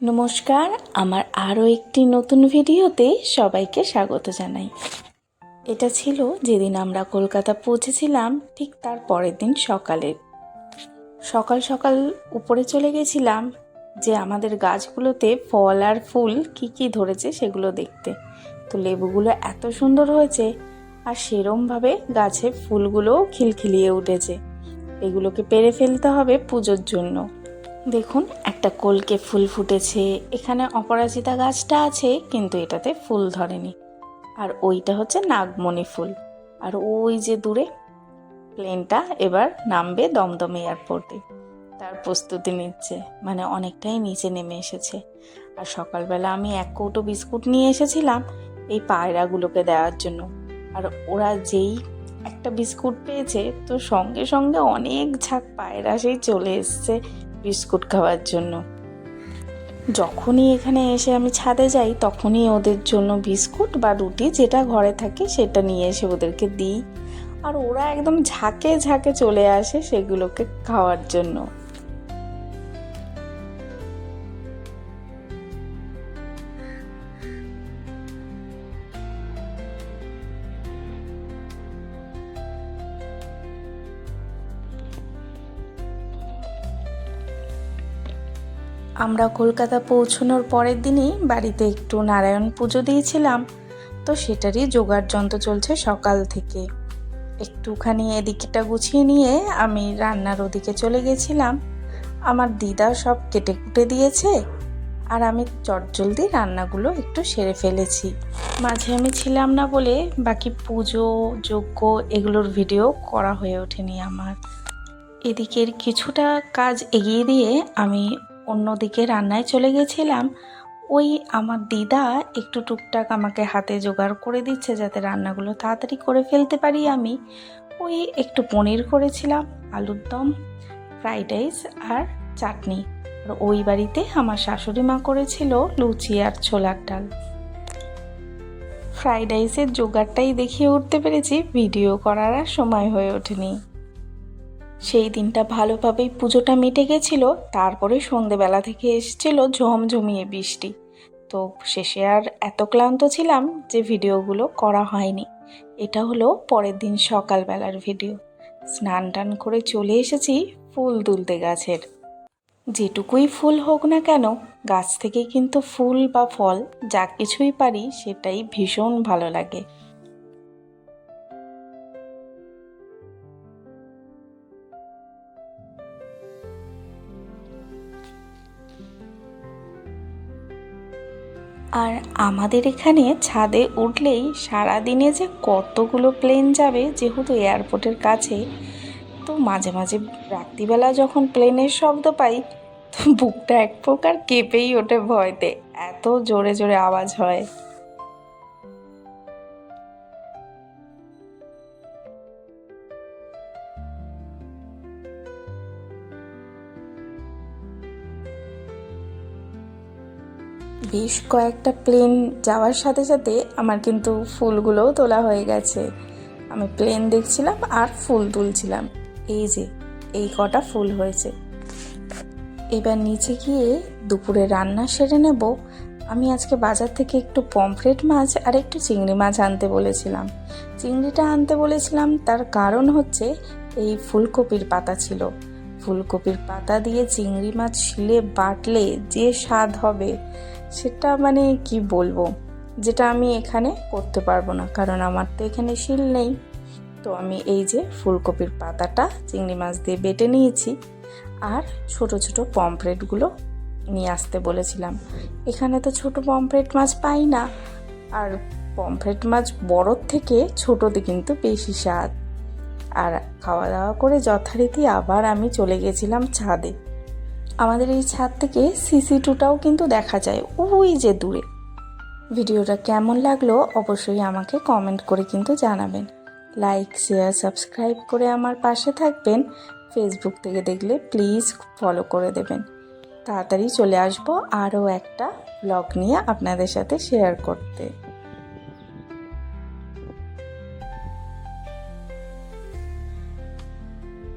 নমস্কার, আমার আরও একটি নতুন ভিডিওতে সবাইকে স্বাগত জানাই। এটা ছিল যেদিন আমরা কলকাতা পৌঁছেছিলাম, ঠিক তার পরের দিন সকালে সকাল সকাল উপরে চলে গেছিলাম যে আমাদের গাছগুলোতে ফল আর ফুল কি কি ধরেছে সেগুলো দেখতে। তো লেবুগুলো এত সুন্দর হয়েছে আর সেরমভাবে গাছে ফুলগুলোও খিলখিলিয়ে উঠেছে। এগুলোকে পেরে ফেলতে হবে পুজোর জন্য। দেখুন, একটা কলকে ফুল ফুটেছে। এখানে অপরাজিতা গাছটা আছে, কিন্তু এটাতে ফুল ধরেনি। আর ওইটা হচ্ছে নাগমণি ফুল। আর ওই যে দূরে, প্লেনটা এবার নামবে দমদম এয়ারপোর্টে। তার প্রস্তুতি নিচ্ছে মানে অনেকটাই নিচে নেমে এসেছে। আর সকালবেলা আমি এক কৌটো বিস্কুট নিয়ে এসেছিলাম, এই পায়রাগুলোকে দেওয়ার জন্য। আর ওরা যেই একটা বিস্কুট পেয়েছে, তো সঙ্গে সঙ্গে অনেক ঝাঁক পায়রা সেই চলে এসছে। বিস্কুট খাওয়ার জন্য। যখনই এখানে এসে আমি ছাদে যাই, তখনই ওদের জন্য বিস্কুট বা রুটি যেটা ঘরে থাকে সেটা নিয়ে এসে ওদেরকে দিই। আর ওরা একদম ঝাঁকে ঝাঁকে চলে আসে সেগুলোকে খাওয়ার জন্য। আমরা কলকাতা পৌঁছানোর পরের দিনই বাড়িতে একটু নারায়ণ পুজো দিয়েছিলাম, তো সেটারই জোগাড় যন্ত্র চলছে সকাল থেকে। একটুখানি এদিকটা গুছিয়ে নিয়ে আমি রান্নার ওদিকে চলে গেছিলাম। আমার দিদা সব কেটে কুটে দিয়েছে আর আমি চটজলদি রান্নাগুলো একটু সেরে ফেলেছি। মাঝে আমি ছিলাম না বলে বাকি পুজো, যজ্ঞ এগুলোর ভিডিও করা হয়ে ওঠেনি আমার। এদিকের কিছুটা কাজ এগিয়ে দিয়ে আমি অন্যদিকে রান্নায় চলে গেছিলাম। ওই আমার দিদা একটু টুকটাক আমাকে হাতে জোগাড় করে দিচ্ছে যাতে রান্নাগুলো তাড়াতাড়ি করে ফেলতে পারি আমি। ওই একটু পনির করেছিলাম, আলুর দম, ফ্রাইড রাইস আর চাটনি। আর ওই বাড়িতে আমার শাশুড়ি মা করেছিল লুচি আর ছোলার ডাল। ফ্রাইড রাইসের জোগাড়টাই দেখিয়ে উঠতে পেরেছি, ভিডিও করার আর সময় হয়ে ওঠেনি। সেই দিনটা ভালোভাবেই পুজোটা মিটে গেছিল, তারপরে সন্ধেবেলা থেকে এসেছিল ঝমঝমিয়ে বৃষ্টি। তো শেষে আর এত ক্লান্ত ছিলাম যে ভিডিওগুলো করা হয়নি। এটা হলো পরের দিন সকালবেলার ভিডিও। স্নান টান করে চলে এসেছি ফুল তুলতে গাছের। যেটুকুই ফুল হোক না কেন, গাছ থেকে কিন্তু ফুল বা ফল যা কিছুই পারি সেটাই ভীষণ ভালো লাগে। আর আমাদের এখানে ছাদে উঠলেই সারাদিনে যে কতগুলো প্লেন যাবে যেহেতু এয়ারপোর্টের কাছে, তো মাঝে মাঝে রাত্রিবেলা যখন প্লেনের শব্দ পাই, তো বুকটা এক প্রকার কেঁপেই ওঠে ভয়তে। এত জোরে জোরে আওয়াজ হয়। বেশ কয়েকটা প্লেন যাওয়ার সাথে সাথে আমার কিন্তু ফুলগুলোও তোলা হয়ে গেছে। আমি প্লেন দেখছিলাম আর ফুল তুলছিলাম। এই যে, এই কটা ফুল হয়েছে। এবার নিচে গিয়ে দুপুরে রান্না সেরে নেব। আমি আজকে বাজার থেকে একটু পমফ্রেট মাছ আর একটু চিংড়ি মাছ আনতে বলেছিলাম। চিংড়িটা আনতে বলেছিলাম, তার কারণ হচ্ছে এই ফুলকপির পাতা ছিল। ফুলকপির পাতা দিয়ে চিংড়ি মাছ শিলে বাটলে যে স্বাদ হবে, সেটা মানে কি বলব? যেটা আমি এখানে করতে পারব না, কারণ আমার তো এখানে শিল নেই। তো আমি এই যে ফুলকপির পাতাটা চিংড়ি মাছ দিয়ে বেটে নিয়েছি, আর ছোট ছোট পমফ্রেটগুলো নিয়ে আসতে বলেছিলাম। এখানে তো ছোট পমফ্রেট মাছ পাই না, আর পমফ্রেট মাছ বড়োর থেকে ছোটোতে কিন্তু বেশি স্বাদ। আর খাওয়া দাওয়া করে যথারীতি আবার আমি চলে গেছিলাম ছাদে। আমাদের এই ছাদ থেকে সিসি টুটাও কিন্তু দেখা যায় ওই যে দূরে। ভিডিওটা কেমন লাগল অবশ্যই আমাকে কমেন্ট করে কিন্তু জানাবেন। লাইক, শেয়ার, সাবস্ক্রাইব করে আমার পাশে থাকবেন। ফেসবুক থেকে দেখলে প্লিজ ফলো করে দেবেন। তাড়াতাড়ি চলে আসব আরও একটা ব্লগ নিয়ে আপনাদের সাথে শেয়ার করতে।